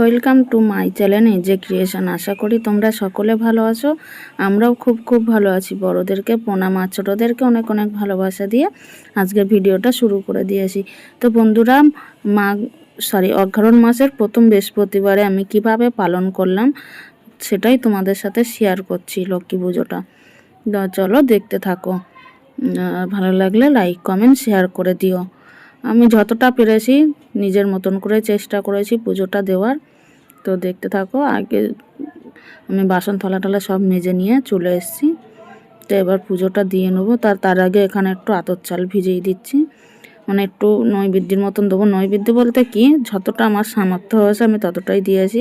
Welcome to my channel যে creation আশা করি তোমরা সকলে ভালো আছো। আমরাও খুব খুব ভালো আছি। বড়োদেরকে প্রণাম আর ছোটোদেরকে অনেক অনেক ভালোবাসা দিয়ে আজকের ভিডিওটা শুরু করে দিয়েছি তো বন্ধুরা, মা সরি অঘরণ মাসের প্রথম বৃহস্পতিবারে আমি কীভাবে পালন করলাম সেটাই তোমাদের সাথে শেয়ার করছি লক্ষ্মী পুজোটা। চলো দেখতে থাকো। ভালো লাগলে লাইক কমেন্ট শেয়ার করে দিও। আমি যতটা পেরেছি, নিজের মতন করে চেষ্টা করেছি পুজোটা দেওয়ার। তো দেখতে থাকো, আগে আমি বাসন থালা টালা সব মেজে নিয়ে চলে এসেছি। তো এবার পুজোটা দিয়ে নেব। তার তার আগে এখানে একটু আতর চাল ভিজিয়ে দিচ্ছি। মানে একটু নৈবেদ্যের মতন দেবো। নৈবেদ্য বলতে কি? যতটা আমার সামর্থ্য হয়েছে আমি ততটাই দিয়েছি।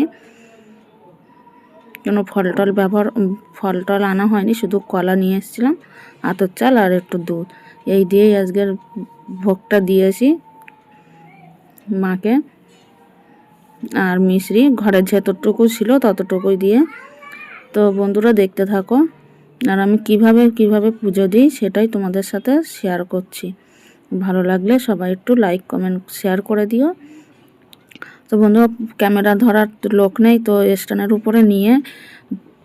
কোনো ফল টল ব্যবহার ফল টল আনা হয়নি। শুধু কলা নিয়ে এসেছিলাম, আতর চাল আর একটু দুধ। এই দিয়েই আজকের ভোগটা দিয়েছি মাকে আর মিশ্রি, ঘরের যতটুকু ছিল ততটুকুই দিয়ে। তো বন্ধুরা, দেখতে থাকো। আর আমি কীভাবে কীভাবে পুজো দিই সেটাই তোমাদের সাথে শেয়ার করছি। ভালো লাগলে সবাই একটু লাইক কমেন্ট শেয়ার করে দিও। তো বন্ধুরা ক্যামেরা ধরার লোক নেই, তো স্ট্যান্ডের উপরে নিয়ে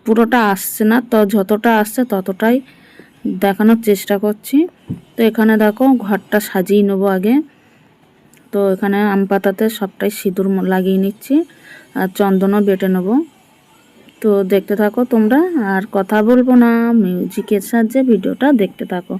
পুরোটা আসছে না। তো যতটা আসছে ততটাই দেখানোর চেষ্টা করছি। তো এখানে দেখো ঘরটা সাজিয়ে নেব আগে। তো এখানে আম পাতাতে সবটাই সিঁদুর লাগিয়ে নিচ্ছি আর চন্দনও বেটে নেব। তো দেখতে থাকো তোমরা, আর কথা বলব না, মিউজিকের সাহায্যে ভিডিওটা দেখতে থাকো।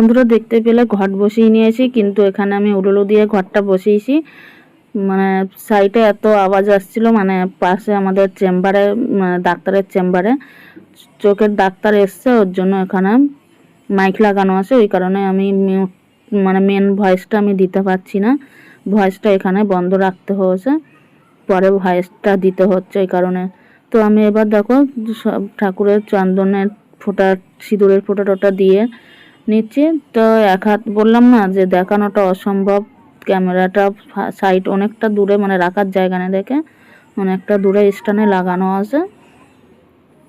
বন্ধুরা দেখতে পেলে ঘট বসিয়ে নিয়েছি, কিন্তু এখানে আমি উলুলু দিয়ে ঘরটা বসিয়েছি। মানে সাইডে এত আওয়াজ আসছিল মানে পাশে আমাদের চেম্বারে ডাক্তারের চেম্বারে। চোখের ডাক্তার এসছে, ওর জন্য এখানে মাইক লাগানো আছে, ওই কারণে আমি মানে মেন ভয়েসটা আমি দিতে পারছি না। ভয়েসটা এখানে বন্ধ রাখতে হয়েছে, পরে ভয়েসটা দিতে হচ্ছে এই কারণে। তো আমি এবার দেখো, সব ঠাকুরের চন্দনের ফোঁটা, সিঁদুরের ফোঁটা টোটা দিয়ে নিচ্ছি। তো এক হাত বললাম না যে দেখানোটা অসম্ভব। ক্যামেরাটা সাইড অনেকটা দূরে মানে রাখার জায়গা না দেখে। অনেকটা দূরে স্টানে লাগানো আছে।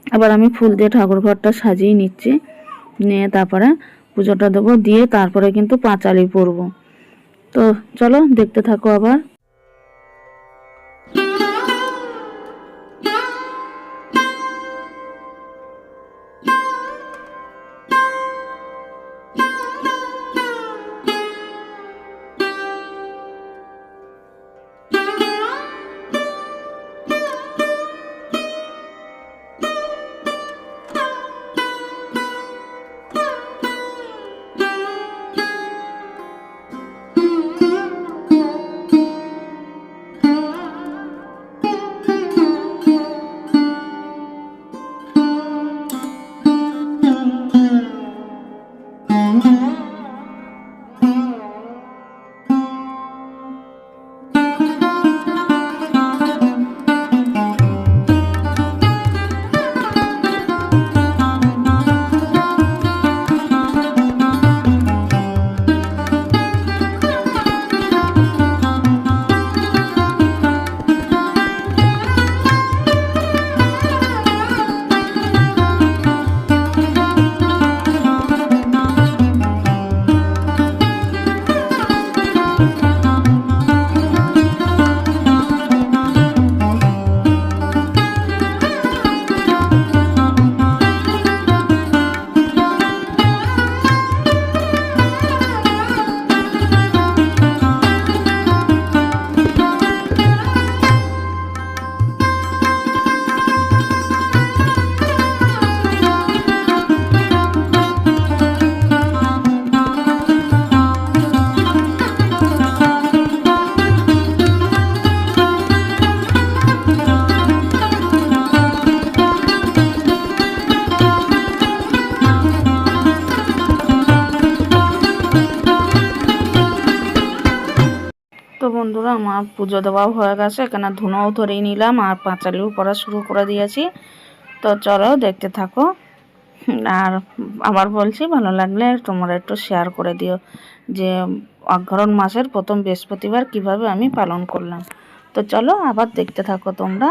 আবার আমি ফুল দিয়ে ঠাকুর ঘরটা সাজিয়ে নিচ্ছি। নিয়ে তারপরে পুজোটা দেবো। দিয়ে তারপরে কিন্তু পাঁচালি পরবো। তো চলো, দেখতে থাকো আবার। বন্ধুরা আমার পুজো দেওয়াও হয়ে গেছে। এখানে ধুনোও ধরে নিলাম আর পাঁচালিও পড়া শুরু করে দিয়েছি। তো চলো দেখতে থাকো। আর আবার বলছি, ভালো লাগলে তোমরা একটু শেয়ার করে দিও যে অঘরণ মাসের প্রথম বৃহস্পতিবার কীভাবে আমি পালন করলাম। তো চলো আবার দেখতে থাকো তোমরা।